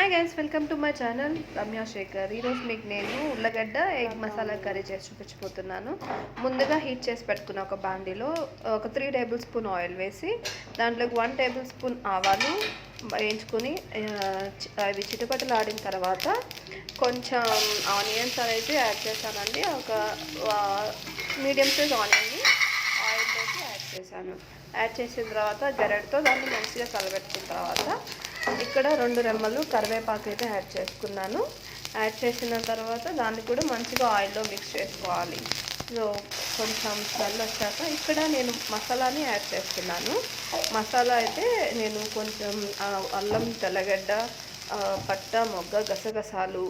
Hi guys welcome to my channel Ramya Shekar ఈరోజు మీకు నేను ఉల్లగడ్డ ఎగ్ మసాలా కర్రీ చేసి చూపించబోతున్నాను. ముందుగా హీట్ చేసి పెట్టుకున్న ఒక బాండీలో ఒక త్రీ టేబుల్ స్పూన్ ఆయిల్ వేసి దాంట్లోకి వన్ టేబుల్ స్పూన్ ఆవాలు వేయించుకొని అవి చిటపటలు ఆడిన తర్వాత కొంచెం ఆనియన్స్ అనేది యాడ్ చేశానండి. ఒక మీడియం సైజ్ ఆనియన్ని ఆయిల్లోకి యాడ్ చేశాను. యాడ్ చేసిన తర్వాత గరెడతో దాన్ని మంచిగా కలబెట్టుకున్న తర్వాత ఇక్కడ రెండు రెమ్మలు కరివేపాకు అయితే యాడ్ చేసుకున్నాను. యాడ్ చేసిన తర్వాత దాన్ని కూడా మంచిగా ఆయిల్లో మిక్స్ చేసుకోవాలి. సో కొంచెం స్మెల్ వచ్చాక ఇక్కడ నేను మసాలాని యాడ్ చేస్తున్నాను. మసాలా అయితే నేను కొంచెం అల్లం తెల్లగడ్డ పట్ట మొగ్గ గసగసాలు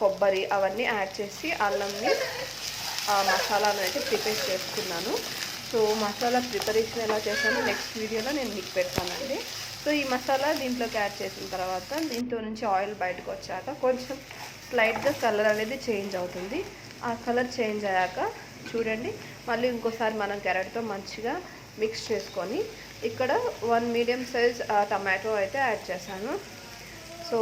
కొబ్బరి అవన్నీ యాడ్ చేసి అల్లంని ఆ మసాలాను అయితే ప్రిపేర్ చేసుకున్నాను. సో మసాలా ప్రిపరేషన్ ఎలా చేశానో నెక్స్ట్ వీడియోలో నేను మీకు పెడతానండి. సో ఈ మసాలా దీంట్లోకి యాడ్ చేసిన తర్వాత దీంట్లో నుంచి ఆయిల్ బయటకు వచ్చాక కొంచెం స్లైట్గా కలర్ అనేది చేంజ్ అవుతుంది. ఆ కలర్ చేంజ్ అయ్యాక చూడండి మళ్ళీ ఇంకోసారి మనం క్యారెట్తో మంచిగా మిక్స్ చేసుకొని ఇక్కడ వన్ మీడియం సైజ్ టమాటో అయితే యాడ్ చేశాను. సో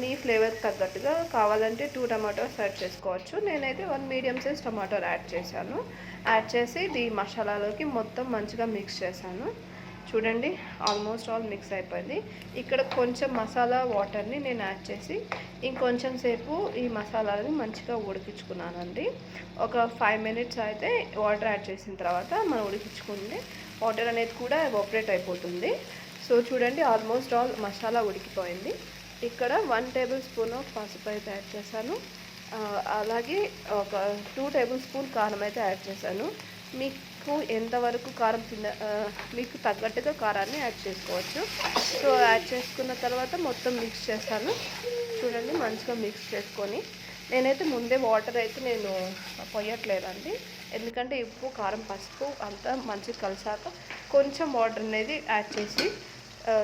మీ ఫ్లేవర్ తగ్గట్టుగా కావాలంటే టూ టమాటోస్ యాడ్ చేసుకోవచ్చు. నేనైతే one medium size tomato add చేశాను. యాడ్ చేసి ఈ మసాలాలోకి మొత్తం మంచిగా మిక్స్ చేశాను. చూడండి ఆల్మోస్ట్ ఆల్ మిక్స్ అయిపోయింది. ఇక్కడ కొంచెం మసాలా వాటర్ని నేను యాడ్ చేసి ఇంకొంచెం సేపు ఈ మసాలాలని మంచిగా ఉడికించుకున్నానండి. ఒక ఫైవ్ మినిట్స్ అయితే వాటర్ యాడ్ చేసిన తర్వాత మనం ఉడికించుకుంటే వాటర్ అనేది కూడా ఎవాపరేట్ అయిపోతుంది. సో చూడండి ఆల్మోస్ట్ ఆల్ మసాలా ఉడికిపోయింది. ఇక్కడ వన్ టేబుల్ స్పూన్ ఆఫ్ పసుపు అయితే యాడ్ చేశాను. అలాగే ఒక టూ టేబుల్ స్పూన్ కారం అయితే యాడ్ చేశాను. మీకు ఎంతవరకు కారం తిన్న మీకు తగ్గట్టుగా కారాన్ని యాడ్ చేసుకోవచ్చు. సో యాడ్ చేసుకున్న తర్వాత మొత్తం మిక్స్ చేస్తాను. చూడండి మంచిగా మిక్స్ చేసుకొని. నేనైతే ముందే వాటర్ అయితే నేను పొయ్యట్లేదండి. ఎందుకంటే ఉప్పు కారం పసుపు అంతా మంచిగా కలిసాక కొంచెం వాటర్ అనేది యాడ్ చేసి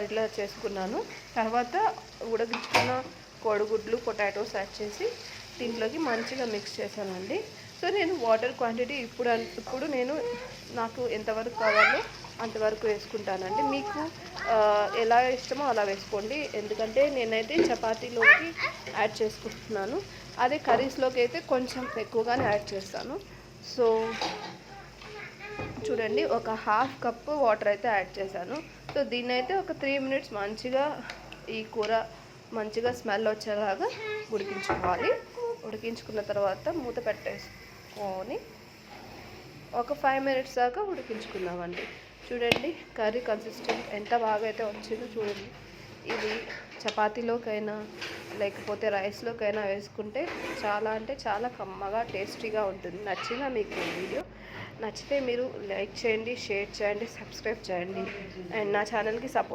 ఇట్లా చేసుకున్నాను. తర్వాత ఉడకించుకున్న కోడిగుడ్లు పొటాటోస్ యాడ్ చేసి దీంట్లోకి మంచిగా మిక్స్ చేశానండి. సో నేను వాటర్ క్వాంటిటీ ఇప్పుడు ఇప్పుడు నేను నాకు ఎంతవరకు కావాలో అంతవరకు వేసుకుంటానండి. మీకు ఎలా ఇష్టమో అలా వేసుకోండి. ఎందుకంటే నేనైతే చపాతీలోకి యాడ్ చేసుకుంటున్నాను. అదే కర్రీస్లోకి అయితే కొంచెం ఎక్కువగానే యాడ్ చేస్తాను. సో చూడండి ఒక హాఫ్ కప్పు వాటర్ అయితే యాడ్ చేశాను. సో దీన్ని అయితే ఒక త్రీ మినిట్స్ మంచిగా ఈ కూర మంచిగా స్మెల్ వచ్చేలాగా ఉడికించుకోవాలి. ఉడికించుకున్న తర్వాత మూత పెట్టేసుకొని ఒక ఫైవ్ మినిట్స్ దాకా ఉడికించుకుందామండి. చూడండి కర్రీ కన్సిస్టెంట్ ఎంత బాగా అయితే వచ్చిందో చూడండి. ఇది చపాతీలోకైనా లేకపోతే రైస్లోకైనా వేసుకుంటే చాలా అంటే చాలా కమ్మగా టేస్టీగా ఉంటుంది. నచ్చిన మీకు వీడియో. నచ్చితే మీరు లైక్ చేయండి షేర్ చేయండి సబ్స్క్రైబ్ చేయండి. అండ్ నా ఛానల్కి సపోర్ట్